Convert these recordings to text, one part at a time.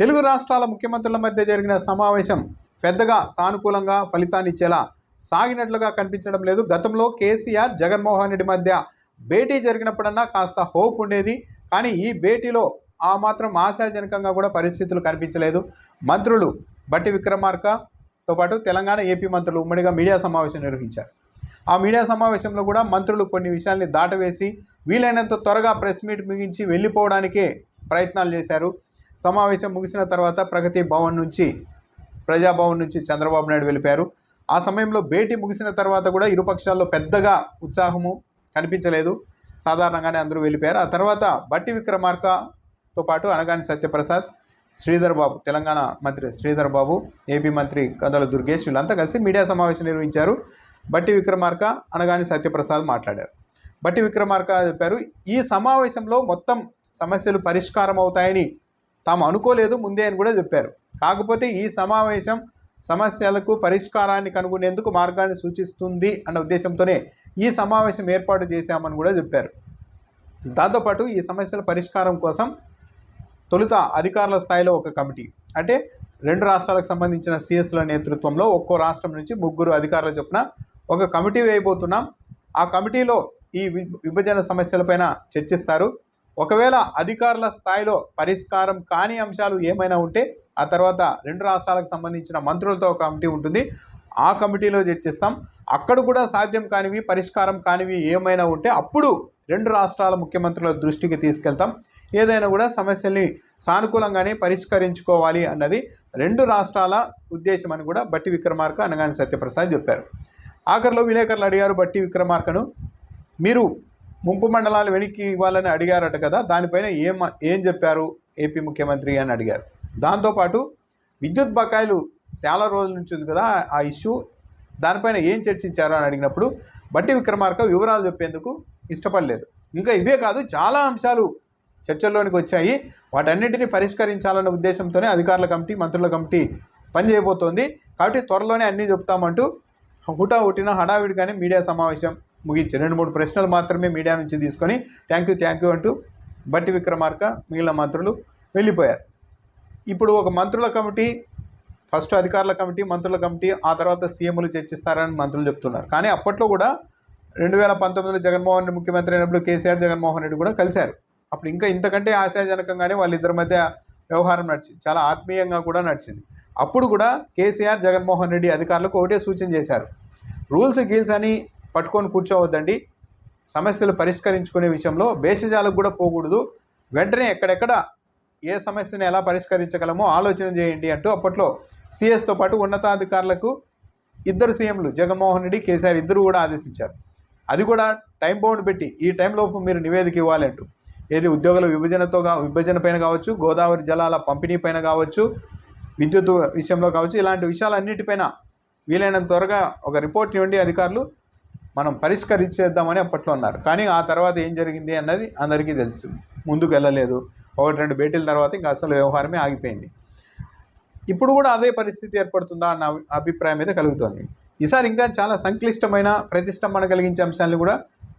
తెలుగు రాష్ట్రాల ముఖ్యమంత్రుల మధ్య జరిగిన సమావేశం పెద్దగా సానుకూలంగా ఫలితాన్నిచ్చేలా సాగినట్లుగా కనిపించడం లేదు. గతంలో కేసీఆర్ జగన్మోహన్ రెడ్డి మధ్య భేటీ జరిగినప్పుడన్నా కాస్త హోప్ ఉండేది. కానీ ఈ భేటీలో ఆ మాత్రం ఆశాజనకంగా కూడా పరిస్థితులు కనిపించలేదు. మంత్రులు బట్టి విక్రమార్కతో పాటు తెలంగాణ ఏపీ మంత్రులు ఉమ్మడిగా మీడియా సమావేశం నిర్వహించారు. ఆ మీడియా సమావేశంలో కూడా మంత్రులు కొన్ని విషయాల్ని దాటవేసి వీలైనంత త్వరగా ప్రెస్ మీట్ ముగించి వెళ్ళిపోవడానికే ప్రయత్నాలు చేశారు. సమావేశం ముగిసిన తర్వాత ప్రగతి భవన్ నుంచి ప్రజాభవన్ నుంచి చంద్రబాబు నాయుడు వెళ్ళిపోయారు. ఆ సమయంలో భేటీ ముగిసిన తర్వాత కూడా ఇరుపక్షాల్లో పెద్దగా ఉత్సాహము కనిపించలేదు. సాధారణంగానే అందరూ వెళ్ళిపోయారు. ఆ తర్వాత బట్టి విక్రమార్కతో పాటు అనగాని సత్యప్రసాద్ శ్రీధర్ బాబు తెలంగాణ మంత్రి శ్రీధర్ బాబు ఏపీ మంత్రి కందల దుర్గేష్ వీళ్ళంతా కలిసి మీడియా సమావేశం నిర్వహించారు. బట్టి విక్రమార్క అనగాని సత్యప్రసాద్ మాట్లాడారు. బట్టి విక్రమార్క చెప్పారు ఈ సమావేశంలో మొత్తం సమస్యలు పరిష్కారం అవుతాయని తాము అనుకోలేదు ముందే అని కూడా చెప్పారు. కాకపోతే ఈ సమావేశం సమస్యలకు పరిష్కారాన్ని కనుగొనేందుకు మార్గాన్ని సూచిస్తుంది అన్న ఉద్దేశంతోనే ఈ సమావేశం ఏర్పాటు చేశామని కూడా చెప్పారు. దాంతోపాటు ఈ సమస్యల పరిష్కారం కోసం తొలుత అధికారుల స్థాయిలో ఒక కమిటీ అంటే రెండు రాష్ట్రాలకు సంబంధించిన సిఎస్ల నేతృత్వంలో ఒక్కో రాష్ట్రం నుంచి ముగ్గురు అధికారుల చొప్పున ఒక కమిటీ వేయబోతున్నాం. ఆ కమిటీలో ఈ విభజన సమస్యలపైన చర్చిస్తారు. ఒకవేళ అధికారుల స్థాయిలో పరిష్కారం కాని అంశాలు ఏమైనా ఉంటే ఆ తర్వాత రెండు రాష్ట్రాలకు సంబంధించిన మంత్రులతో ఒక కమిటీ ఉంటుంది. ఆ కమిటీలో చర్చిస్తాం అక్కడ కూడా సాధ్యం కానివి పరిష్కారం కానివి ఏమైనా ఉంటే అప్పుడు రెండు రాష్ట్రాల ముఖ్యమంత్రుల దృష్టికి తీసుకెళ్తాం. ఏదైనా కూడా సమస్యల్ని సానుకూలంగానే పరిష్కరించుకోవాలి అన్నది రెండు రాష్ట్రాల ఉద్దేశం అని కూడా బట్టి విక్రమార్క అనగాని సత్యప్రసాద్ చెప్పారు. ఆఖరిలో విలేకరులు అడిగారు బట్టి విక్రమార్కను మీరు ముంపు మండలాలు వెనక్కి ఇవ్వాలని అడిగారట కదా దానిపైన ఏం ఏం చెప్పారు ఏపీ ముఖ్యమంత్రి అని అడిగారు. దాంతోపాటు విద్యుత్ బకాయిలు చాలా రోజుల నుంచి ఉంది కదా ఆ ఇష్యూ దానిపైన ఏం చర్చించారు అని అడిగినప్పుడు బట్టి విక్రమార్క వివరాలు చెప్పేందుకు ఇష్టపడలేదు. ఇంకా ఇవే కాదు చాలా అంశాలు చర్చల్లోనికి వచ్చాయి. వాటన్నింటినీ పరిష్కరించాలన్న ఉద్దేశంతోనే అధికారుల కమిటీ మంత్రుల కమిటీ పనిచేయబోతోంది. కాబట్టి త్వరలోనే అన్నీ చెప్తామంటూ హుటా హుటిన హడావిడిగానే మీడియా సమావేశం ముగించి రెండు మూడు ప్రశ్నలు మాత్రమే మీడియా నుంచి తీసుకొని థ్యాంక్ యూ థ్యాంక్ యూ అంటూ బట్టి విక్రమార్క మిగిలిన మంత్రులు వెళ్ళిపోయారు. ఇప్పుడు ఒక మంత్రుల కమిటీ ఫస్ట్ అధికారుల కమిటీ మంత్రుల కమిటీ ఆ తర్వాత సీఎంలు చర్చిస్తారని మంత్రులు చెప్తున్నారు. కానీ అప్పట్లో కూడా రెండు వేల పంతొమ్మిదిలో జగన్మోహన్ రెడ్డి ముఖ్యమంత్రి అయినప్పుడు కేసీఆర్ జగన్మోహన్ రెడ్డి కూడా కలిశారు. అప్పుడు ఇంకా ఇంతకంటే ఆశాజనకంగానే వాళ్ళిద్దరి మధ్య వ్యవహారం నడిచింది. చాలా ఆత్మీయంగా కూడా నడిచింది. అప్పుడు కూడా కేసీఆర్ జగన్మోహన్ రెడ్డి అధికారులకు ఒకటే సూచన చేశారు. రూల్స్ గీల్స్ అని పట్టుకొని కూర్చోవద్దండి. సమస్యలు పరిష్కరించుకునే విషయంలో భేషజాలకు కూడా పోకూడదు. వెంటనే ఎక్కడెక్కడ ఏ సమస్యను ఎలా పరిష్కరించగలమో ఆలోచన చేయండి అంటూ అప్పట్లో సీఎస్తో పాటు ఉన్నతాధికారులకు ఇద్దరు సీఎంలు జగన్మోహన్ రెడ్డి కేసీఆర్ ఇద్దరు కూడా ఆదేశించారు. అది కూడా టైం బౌండ్ పెట్టి ఈ టైంలోపు మీరు నివేదిక ఇవ్వాలంటూ ఏది ఉద్యోగుల విభజనతో విభజన పైన కావచ్చు గోదావరి జలాల పంపిణీ పైన కావచ్చు విద్యుత్ విషయంలో కావచ్చు ఇలాంటి విషయాలన్నిటిపైన వీలైనంత త్వరగా ఒక రిపోర్ట్ ఇవ్వండి అధికారులు. మనం పరిష్కరించేద్దామని అప్పట్లో అన్నారు. కానీ ఆ తర్వాత ఏం జరిగింది అన్నది అందరికీ తెలుసు. ముందుకు వెళ్ళలేదు. ఒకటి రెండు భేటీల తర్వాత ఇంకా అసలు వ్యవహారమే ఆగిపోయింది. ఇప్పుడు కూడా అదే పరిస్థితి ఏర్పడుతుందా అన్న అభిప్రాయం అయితే కలుగుతోంది. ఈసారి ఇంకా చాలా సంక్లిష్టమైన ప్రతిష్టంభన కలిగించే అంశాలను కూడా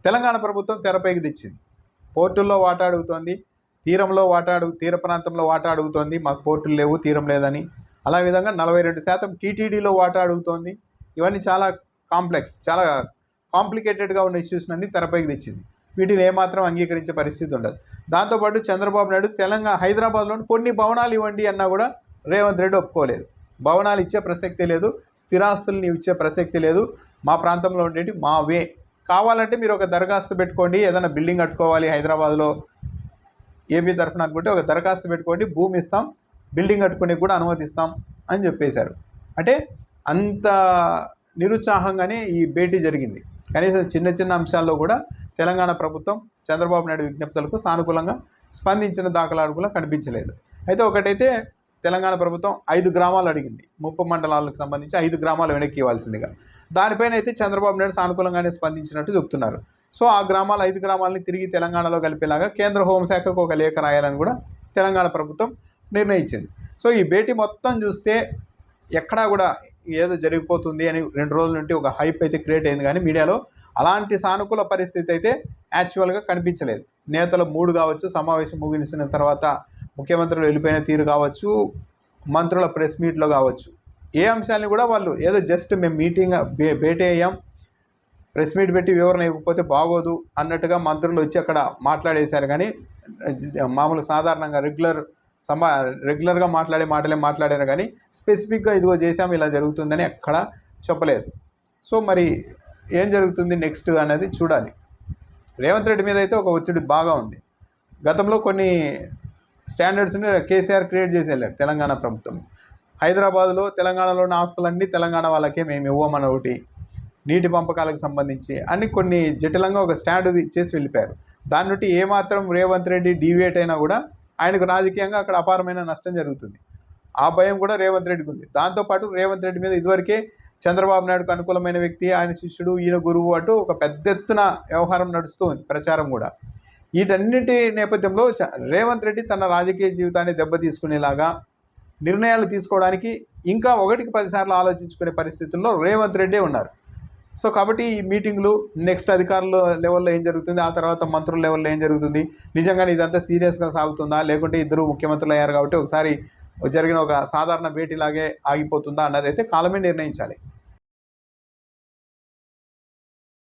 తెలంగాణ ప్రభుత్వం తెరపైకి తెచ్చింది. పోర్టుల్లో వాటా అడుగుతోంది. తీరంలో వాటా అడుగు తీర ప్రాంతంలో వాటా అడుగుతోంది. మాకు పోర్టులు లేవు తీరం లేదని. అలా విధంగా నలభై రెండు శాతం టీటీడీలో వాటా అడుగుతోంది. ఇవన్నీ చాలా కాంప్లెక్స్ చాలా కాంప్లికేటెడ్గా ఉన్న ఇష్యూస్ని అన్ని తెరపైకి తెచ్చింది. వీటిని ఏమాత్రం అంగీకరించే పరిస్థితి ఉండదు. దాంతోపాటు చంద్రబాబు నాయుడు తెలంగాణ హైదరాబాద్లోని కొన్ని భవనాలు ఇవ్వండి అన్నా కూడా రేవంత్ రెడ్డి ఒప్పుకోలేదు. భవనాలు ఇచ్చే ప్రసక్తి లేదు స్థిరాస్తుల్ని ఇచ్చే ప్రసక్తి లేదు. మా ప్రాంతంలో ఉండేటి మా వే కావాలంటే మీరు ఒక దరఖాస్తు పెట్టుకోండి ఏదైనా బిల్డింగ్ కట్టుకోవాలి హైదరాబాద్లో. ఏపీ తరఫున అనుకుంటే ఒక దరఖాస్తు పెట్టుకోండి భూమి ఇస్తాం బిల్డింగ్ కట్టుకునే కూడా అనుమతిస్తాం అని చెప్పేశారు. అంటే అంత నిరుత్సాహంగానే ఈ భేటీ జరిగింది. కనీసం చిన్న చిన్న అంశాల్లో కూడా తెలంగాణ ప్రభుత్వం చంద్రబాబు నాయుడు విజ్ఞప్తులకు సానుకూలంగా స్పందించిన దాఖలాలు కూడా కనిపించలేదు. అయితే ఒకటైతే తెలంగాణ ప్రభుత్వం ఐదు గ్రామాలు అడిగింది. ముప్పు మండలాలకు సంబంధించి ఐదు గ్రామాలు వెనక్కి ఇవ్వాల్సిందిగా. దానిపైన అయితే చంద్రబాబు నాయుడు సానుకూలంగానే స్పందించినట్టు చెప్తున్నారు. సో ఆ గ్రామాలు ఐదు గ్రామాలని తిరిగి తెలంగాణలో కలిపేలాగా కేంద్ర హోంశాఖకు ఒక లేఖ రాయాలని కూడా తెలంగాణ ప్రభుత్వం నిర్ణయించింది. సో ఈ భేటీ మొత్తం చూస్తే ఎక్కడా కూడా ఏదో జరిగిపోతుంది అని రెండు రోజుల నుండి ఒక హైప్ అయితే క్రియేట్ అయింది కానీ మీడియాలో అలాంటి సానుకూల పరిస్థితి అయితే యాక్చువల్గా కనిపించలేదు. నేతల మూడు కావచ్చు సమావేశం ముగిసిన తర్వాత ముఖ్యమంత్రులు వెళ్ళిపోయిన తీరు కావచ్చు మంత్రుల ప్రెస్ మీట్లో కావచ్చు. ఏ అంశాన్ని కూడా వాళ్ళు ఏదో జస్ట్ మేము మీటింగ్ భే భేటీ అయ్యాం ప్రెస్ మీట్ పెట్టి వివరణ ఇవ్వకపోతే బాగోదు అన్నట్టుగా మంత్రులు వచ్చి అక్కడ మాట్లాడేశారు కానీ మామూలు సాధారణంగా రెగ్యులర్ సమా రెగ్యులర్గా మాట్లాడే మాటలే మాట్లాడారు కానీ స్పెసిఫిక్గా ఇదిగో చేసాము ఇలా జరుగుతుందని ఎక్కడ చెప్పలేదు. సో మరి ఏం జరుగుతుంది నెక్స్ట్ అనేది చూడాలి. రేవంత్ రెడ్డి మీద అయితే ఒక ఒత్తిడి బాగా ఉంది. గతంలో కొన్ని స్టాండర్డ్స్ని కేసీఆర్ క్రియేట్ చేసి వెళ్ళారు తెలంగాణ ప్రభుత్వం. హైదరాబాద్లో ఉన్న ఆస్తులన్నీ తెలంగాణ వాళ్ళకే మేము ఇవ్వమని ఒకటి నీటి పంపకాలకు సంబంధించి అన్ని కొన్ని జటిలంగా ఒక స్టాండ్ చేసి వెళ్ళిపోయారు. దాని నుండి ఏమాత్రం రేవంత్ రెడ్డి డీవియేట్ అయినా కూడా ఆయనకు రాజకీయంగా అక్కడ అపారమైన నష్టం జరుగుతుంది. ఆ భయం కూడా రేవంత్ రెడ్డికి ఉంది. దాంతోపాటు రేవంత్ రెడ్డి మీద ఇదివరకే చంద్రబాబు నాయుడుకు అనుకూలమైన వ్యక్తి ఆయన శిష్యుడు ఈయన గురువు అంటూ ఒక పెద్ద ఎత్తున వ్యవహారం నడుస్తూ ఉంది ప్రచారం కూడా. వీటన్నిటి నేపథ్యంలో చ- రేవంత్ రెడ్డి తన రాజకీయ జీవితాన్ని దెబ్బతీసుకునేలాగా నిర్ణయాలు తీసుకోవడానికి ఇంకా ఒకటికి పదిసార్లు ఆలోచించుకునే పరిస్థితుల్లో రేవంత్ రెడ్డే ఉన్నారు. సో కాబట్టి ఈ మీటింగ్లు నెక్స్ట్ అధికారుల లెవెల్లో ఏం జరుగుతుంది? ఆ తర్వాత మంత్రుల లెవెల్లో ఏం జరుగుతుంది? నిజంగానే ఇదంతా సీరియస్గా సాగుతుందా? లేకుంటే ఇద్దరు ముఖ్యమంత్రులు అయ్యారు కాబట్టి ఒకసారి జరిగిన ఒక సాధారణ భేటీలాగే ఆగిపోతుందా? అన్నది అయితే కాలమే నిర్ణయించాలి.